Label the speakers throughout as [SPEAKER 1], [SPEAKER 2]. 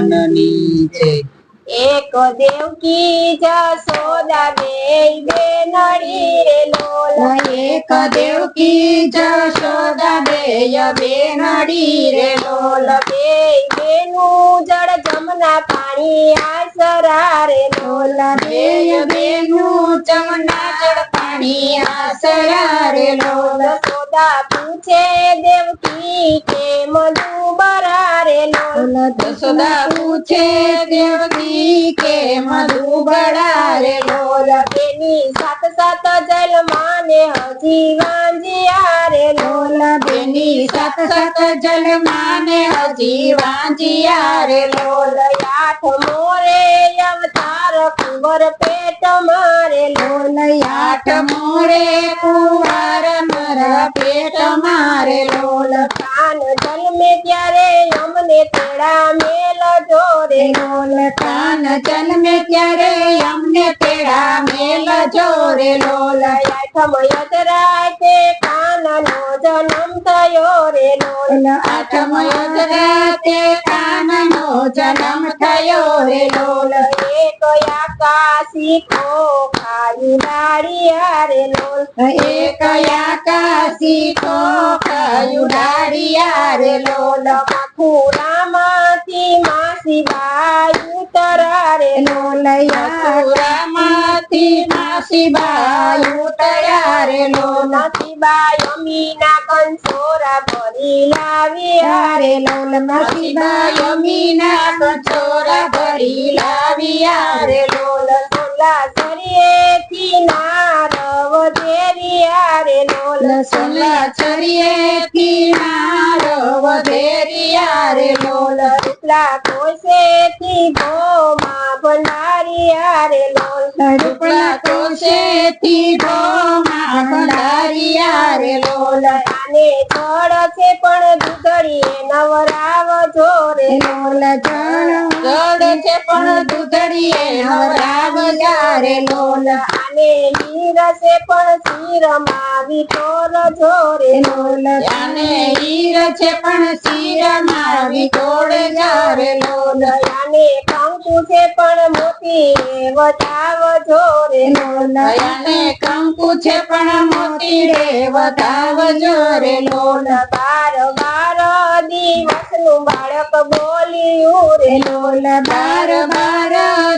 [SPEAKER 1] લાલની છે
[SPEAKER 2] એક દેવકી જસોદા બે નડી લોલ
[SPEAKER 1] એક દેવકી જશોદા બેય બેનડી રે
[SPEAKER 2] લોલ બે બેનું જળ જમના પાણી આસરા રે લોલ
[SPEAKER 1] બેય બેનું જમના જળ પાણી આસરા રે લોલ
[SPEAKER 2] જસોદા પૂછે દેવકી કે મધુ બરા રે લોલ
[SPEAKER 1] જશોદા પૂછે દેવકી કે મધુ બળા રે લોલ
[SPEAKER 2] બેની સાત સાત જલ માને હજી વાંજિયા રે લોલ
[SPEAKER 1] સાત સાત જલ માને હજી વાંજિયા રે લોલ
[SPEAKER 2] આઠ મોરે અવતાર કુંવર પેટ મારે લોલ
[SPEAKER 1] આઠ મોરે કુંવાર પેટ મારે લોલ.
[SPEAKER 2] કાન જન્મે ત્યારે અમને તેડા મેલ જોરે
[SPEAKER 1] લોલ. કાન જન્મે ત્યારે અમને તેડા મેલ જોરે લોલ.
[SPEAKER 2] આઠમ યજરાતે કાનનો જન્મ થયો રે લોલ.
[SPEAKER 1] આઠમ કાન કાનનો જન્મ
[SPEAKER 2] એક આકાશી ખો ખાઈ ડાળિયા રે લોલ.
[SPEAKER 1] એક આકાશી કોખાયું ડાળિયા રે લોલ.
[SPEAKER 2] મથુરામાંથી માસી બાઈ ઉતરા રે લોલ.
[SPEAKER 1] મથુરામાંથી માસી બાઈ ઉતર્યા રે લોલ
[SPEAKER 2] માસી બાઈ, અમીના કંસોરા ભરી લાવ્યા રે લોલ
[SPEAKER 1] માસી બાઈ, અમીના કચોરા ભરી લાવી લોલ
[SPEAKER 2] સોલા સરિયેથી નારવ દેરિયા રે લોલ
[SPEAKER 1] સોલા ચરિયેથી નારો વધેરિયા રે લોલ
[SPEAKER 2] એટલા કોશેથી ભોમાં ભંડારિયા રે લોલ
[SPEAKER 1] રૂપલા કોશેથી ભોમાં ભંડારિયા
[SPEAKER 2] લોલતાને જળ છે પણ દૂધડીએ નવરાવ જોરે.
[SPEAKER 1] લોલ જળ જળ છે પણ દૂધડીએ નવરાવ રે
[SPEAKER 2] લોલતાને છે પણ શિરમાં વિઠોર જોરે.
[SPEAKER 1] લોલ જાને હીર છે પણ શિરમાં વિતોડ જારે. લોલ
[SPEAKER 2] આને કંકુ છે પણ મોતી વટાવ
[SPEAKER 1] કંકુ છે પણ મોતી રે વધાવજો રે લોલ.
[SPEAKER 2] બાર બાર દિવસનું બાળક બોલ્યું રે
[SPEAKER 1] લોલ. બાર બાર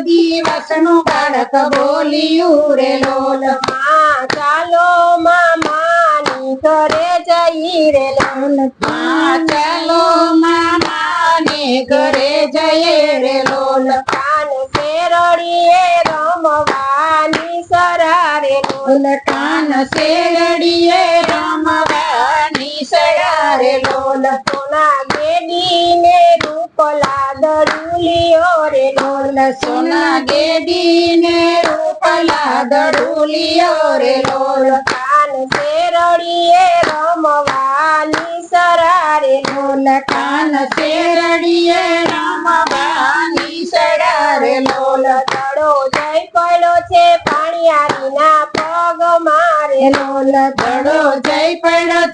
[SPEAKER 1] દિવસનું બાળક બોલ્યું રે લોલ.
[SPEAKER 2] માં ચાલો મામાની ઘરે જઈ રે લોલ.
[SPEAKER 1] માં ચાલો મામાને ઘરે જઈએ રે લોલ.
[SPEAKER 2] કાન શેરડીએ રમવાની
[SPEAKER 1] સડારે લોલ
[SPEAKER 2] સોના ગેડીને રૂપલા દડુલિયો રે લોલ
[SPEAKER 1] સોના ગેડીને રૂપલા દડુલિયો રે લોલ
[SPEAKER 2] કાન શેરડીએ રમવાની સરારે લોલ
[SPEAKER 1] કાન શેરડીએ રમવાની સડારે લોલ
[SPEAKER 2] તડો જય પડ્યો છે પાણીયારીના પગ મારે
[SPEAKER 1] લોલ દડો જઈ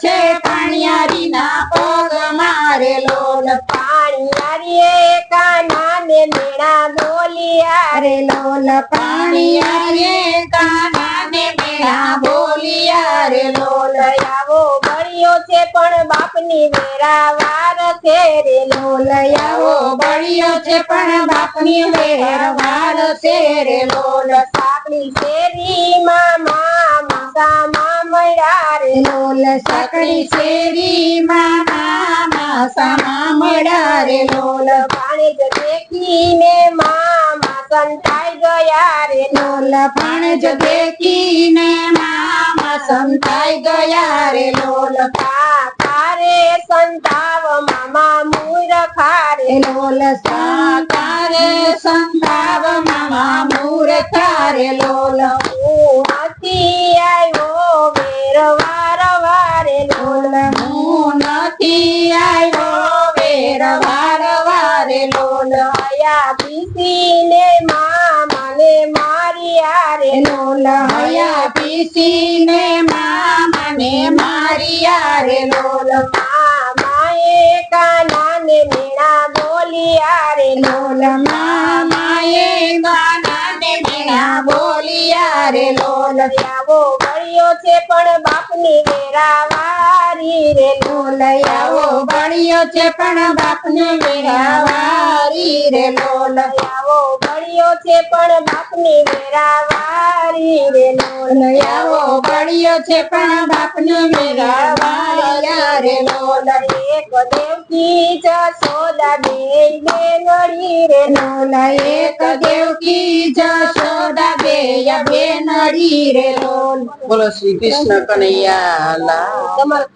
[SPEAKER 1] છે પાણિયારીના પગ મારે લોલ
[SPEAKER 2] પાણીયારીએ કાનાને મેળા બોલિયા
[SPEAKER 1] રે લોલ પાણિયારીએ કાનાને મેળા બોલિયા રે લોલ
[SPEAKER 2] આવો બળ્યો છે પણ બાપની વેરા વાર છે રે
[SPEAKER 1] લોલ આવો બળ્યો છે પણ બાપની વેરા વાર છે રે લોલ
[SPEAKER 2] સાપની શેરીમાં મામા સામા મળ્યા રે.
[SPEAKER 1] લોલ સાકડી શેરીમાં મામા સામા મળ્યા રે. લોલ
[SPEAKER 2] પાણી જ દેખીને મામા સંતાઈ ગયા રે.
[SPEAKER 1] લોલ ભાણજ દેખીને મામા સંતાઈ ગયા રે. લોલ
[SPEAKER 2] તારે સંતાવ મામા મૂર ખારે
[SPEAKER 1] સંતાવ મામા મૂર્ખા રે. લોલ
[SPEAKER 2] મારી આરે
[SPEAKER 1] લોલ હયા પીસીને મામાને મારી બોલિયા રે લોલ.
[SPEAKER 2] માએ કાનાને મેળા બોલિયા રે
[SPEAKER 1] લોલ. રે લોલ
[SPEAKER 2] છે પણ બાપની વેરાવારી. રે
[SPEAKER 1] લો લયાવો બળિયો છે પણ બાપની વેરાવારી. રે લો
[SPEAKER 2] લયાવો ગળ્યો છે પણ બાપની વેરાવારી. રે
[SPEAKER 1] લો લયાવો બળિયો છે પણ બાપની વેરાવારી. રે લો
[SPEAKER 2] એક દેવકી જશોદા બે બેનડી. રે
[SPEAKER 1] લો એક દેવકી બેય બેનડી રે
[SPEAKER 3] બોલો શ્રી કૃષ્ણ કનૈયા
[SPEAKER 2] તમારે